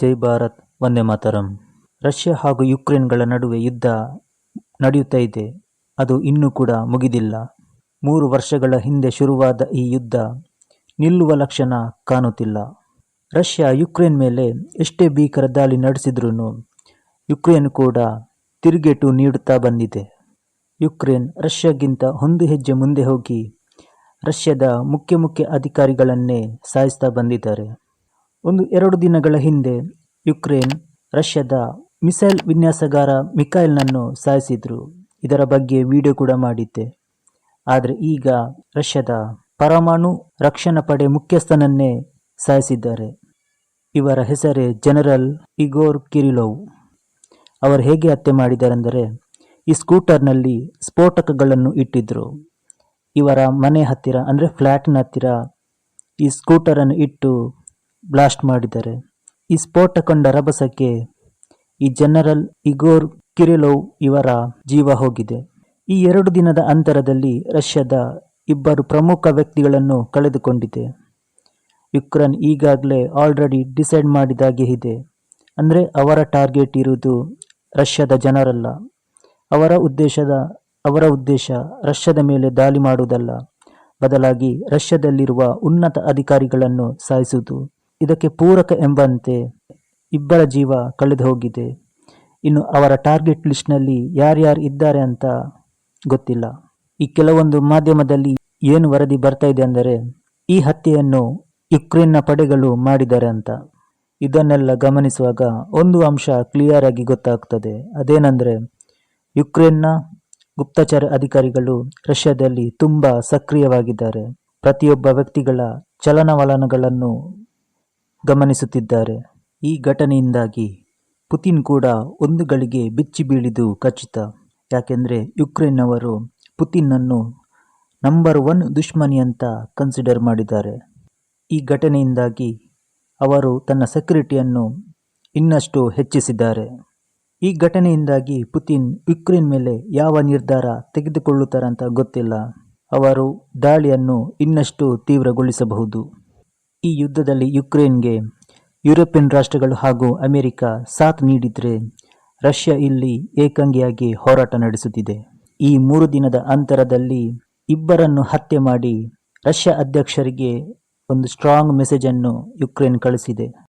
ಜೈ Bharat, Vande Mataram. Russia ಹಾಗೂ ಯುಕ್ರೇನ್ಗಳ ನಡುವೆ ಯುದ್ಧ ನಡೆಯುತ್ತಾ ಇದೆ. ಅದು ಇನ್ನೂ ಕೂಡ ಮುಗಿದಿಲ್ಲ. ಮೂರು ವರ್ಷಗಳ ಹಿಂದೆ ಶುರುವಾದ ಈ ಯುದ್ಧ ನಿಲ್ಲುವ ಲಕ್ಷಣ ಕಾಣುತ್ತಿಲ್ಲ. ರಷ್ಯಾ ಯುಕ್ರೇನ್ ಮೇಲೆ ಎಷ್ಟೇ ಭೀಕರ ದಾಳಿ ನಡೆಸಿದ್ರೂ ಯುಕ್ರೇನ್ ಕೂಡ ತಿರುಗೇಟು ನೀಡುತ್ತಾ ಬಂದಿದೆ. ಯುಕ್ರೇನ್ ರಷ್ಯಾಗಿಂತ ಒಂದು ಹೆಜ್ಜೆ ಮುಂದೆ ಹೋಗಿ ರಷ್ಯಾದ ಮುಖ್ಯ ಮುಖ್ಯ ಅಧಿಕಾರಿಗಳನ್ನೇ ಸಾಯಿಸ್ತಾ ಬಂದಿದ್ದಾರೆ. ಒಂದು ಎರಡು ದಿನಗಳ ಹಿಂದೆ ಯುಕ್ರೇನ್, ರಷ್ಯಾದ ಮಿಸೈಲ್ ವಿನ್ಯಾಸಗಾರ ಮಿಕೈಲ್ನನ್ನು ಸಾಯಿಸಿದ್ರು. ಇದರ ಬಗ್ಗೆ ವಿಡಿಯೋ ಕೂಡ ಮಾಡಿದ್ದೆ. ಆದರೆ ಈಗ ರಷ್ಯಾದ ಪರಮಾಣು ರಕ್ಷಣಾ ಪಡೆ ಮುಖ್ಯಸ್ಥನನ್ನೇ ಸಾಯಿಸಿದ್ದಾರೆ. ಇವರ ಹೆಸರೇ ಜನರಲ್ ಇಗೋರ್ ಕಿರಿಲೋವ್. ಅವರು ಹೇಗೆ ಹತ್ಯೆ ಮಾಡಿದ್ದಾರೆಂದರೆ, ಈ ಸ್ಕೂಟರ್ನಲ್ಲಿ ಸ್ಫೋಟಕಗಳನ್ನು ಇಟ್ಟಿದ್ದರು ಇವರ ಮನೆ ಹತ್ತಿರ, ಅಂದರೆ ಫ್ಲ್ಯಾಟ್ನ ಹತ್ತಿರ ಈ ಸ್ಕೂಟರನ್ನು ಇಟ್ಟು ಬ್ಲಾಸ್ಟ್ ಮಾಡಿದ್ದಾರೆ. ಈ ಸ್ಫೋಟಕೊಂಡ ರಭಸಕ್ಕೆ ಈ ಜನರಲ್ ಇಗೋರ್ ಕಿರಿಲೋವ್ ಇವರ ಜೀವ ಹೋಗಿದೆ. ಈ ಎರಡು ದಿನದ ಅಂತರದಲ್ಲಿ ರಷ್ಯಾದ ಇಬ್ಬರು ಪ್ರಮುಖ ವ್ಯಕ್ತಿಗಳನ್ನು ಕಳೆದುಕೊಂಡಿದೆ. ಯುಕ್ರೇನ್ ಈಗಾಗಲೇ ಆಲ್ರೆಡಿ ಡಿಸೈಡ್ ಮಾಡಿದಾಗೆ ಇದೆ. ಅಂದರೆ ಅವರ ಟಾರ್ಗೆಟ್ ಇರುವುದು ರಷ್ಯಾದ ಜನರಲ್ಲ. ಅವರ ಉದ್ದೇಶದ, ಅವರ ಉದ್ದೇಶ ರಷ್ಯಾದ ಮೇಲೆ ದಾಳಿ ಮಾಡುವುದಲ್ಲ. ಬದಲಾಗಿ ರಷ್ಯಾದಲ್ಲಿರುವ ಉನ್ನತ ಅಧಿಕಾರಿಗಳನ್ನು ಸಾಯಿಸುವುದು. ಇದಕ್ಕೆ ಪೂರಕ ಎಂಬಂತೆ ಇಬ್ಬರ ಜೀವ ಕಳೆದು ಹೋಗಿದೆ. ಇನ್ನು ಅವರ ಟಾರ್ಗೆಟ್ ಲಿಸ್ಟ್ನಲ್ಲಿ ಯಾರ್ಯಾರು ಇದ್ದಾರೆ ಅಂತ ಗೊತ್ತಿಲ್ಲ. ಈ ಕೆಲವೊಂದು ಮಾಧ್ಯಮದಲ್ಲಿ ಏನು ವರದಿ ಬರ್ತಾ ಇದೆ ಅಂದರೆ, ಈ ಹತ್ಯೆಯನ್ನು ಯುಕ್ರೇನ್ನ ಪಡೆಗಳು ಮಾಡಿದ್ದಾರೆ ಅಂತ. ಇದನ್ನೆಲ್ಲ ಗಮನಿಸುವಾಗ ಒಂದು ಅಂಶ ಕ್ಲಿಯರ್ ಆಗಿ ಗೊತ್ತಾಗ್ತದೆ. ಅದೇನೆಂದರೆ, ಯುಕ್ರೇನ್ನ ಗುಪ್ತಚರ ಅಧಿಕಾರಿಗಳು ರಷ್ಯಾದಲ್ಲಿ ತುಂಬ ಸಕ್ರಿಯವಾಗಿದ್ದಾರೆ. ಪ್ರತಿಯೊಬ್ಬ ವ್ಯಕ್ತಿಗಳ ಚಲನವಲನಗಳನ್ನು ಗಮನಿಸುತ್ತಿದ್ದಾರೆ. ಈ ಘಟನೆಯಿಂದಾಗಿ ಪುತಿನ್ ಕೂಡ ಒಂದು ಗಳಿಗೆ ಬಿಚ್ಚಿ ಬೀಳಿದು ಖಚಿತ ಯಾಕೆಂದರೆ ಯುಕ್ರೇನ್ನವರು ಪುತಿನ್ನನ್ನು ನಂಬರ್ ಒನ್ ದುಶ್ಮನಿ ಅಂತ ಕನ್ಸಿಡರ್ ಮಾಡಿದ್ದಾರೆ. ಈ ಘಟನೆಯಿಂದಾಗಿ ಅವರು ತನ್ನ ಸೆಕ್ಯುರಿಟಿಯನ್ನು ಇನ್ನಷ್ಟು ಹೆಚ್ಚಿಸಿದ್ದಾರೆ. ಈ ಘಟನೆಯಿಂದಾಗಿ ಪುತಿನ್ ಯುಕ್ರೇನ್ ಮೇಲೆ ಯಾವ ನಿರ್ಧಾರ ತೆಗೆದುಕೊಳ್ಳುತ್ತಾರಂತ ಗೊತ್ತಿಲ್ಲ. ಅವರು ದಾಳಿಯನ್ನು ಇನ್ನಷ್ಟು ತೀವ್ರಗೊಳಿಸಬಹುದು. ಈ ಯುದ್ಧದಲ್ಲಿ ಯುಕ್ರೇನ್ಗೆ ಯುರೋಪಿಯನ್ ರಾಷ್ಟ್ರಗಳು ಹಾಗೂ ಅಮೆರಿಕ ಸಾಥ್ ನೀಡಿದ್ರೆ ರಷ್ಯಾ ಇಲ್ಲಿ ಏಕಾಂಗಿಯಾಗಿ ಹೋರಾಟ ನಡೆಸುತ್ತಿದೆ. ಈ ಮೂರು ದಿನದ ಅಂತರದಲ್ಲಿ ಇಬ್ಬರನ್ನು ಹತ್ಯೆ ಮಾಡಿ ರಷ್ಯಾ ಅಧ್ಯಕ್ಷರಿಗೆ ಒಂದು ಸ್ಟ್ರಾಂಗ್ ಮೆಸೇಜನ್ನು ಯುಕ್ರೇನ್ ಕಳಿಸಿದೆ.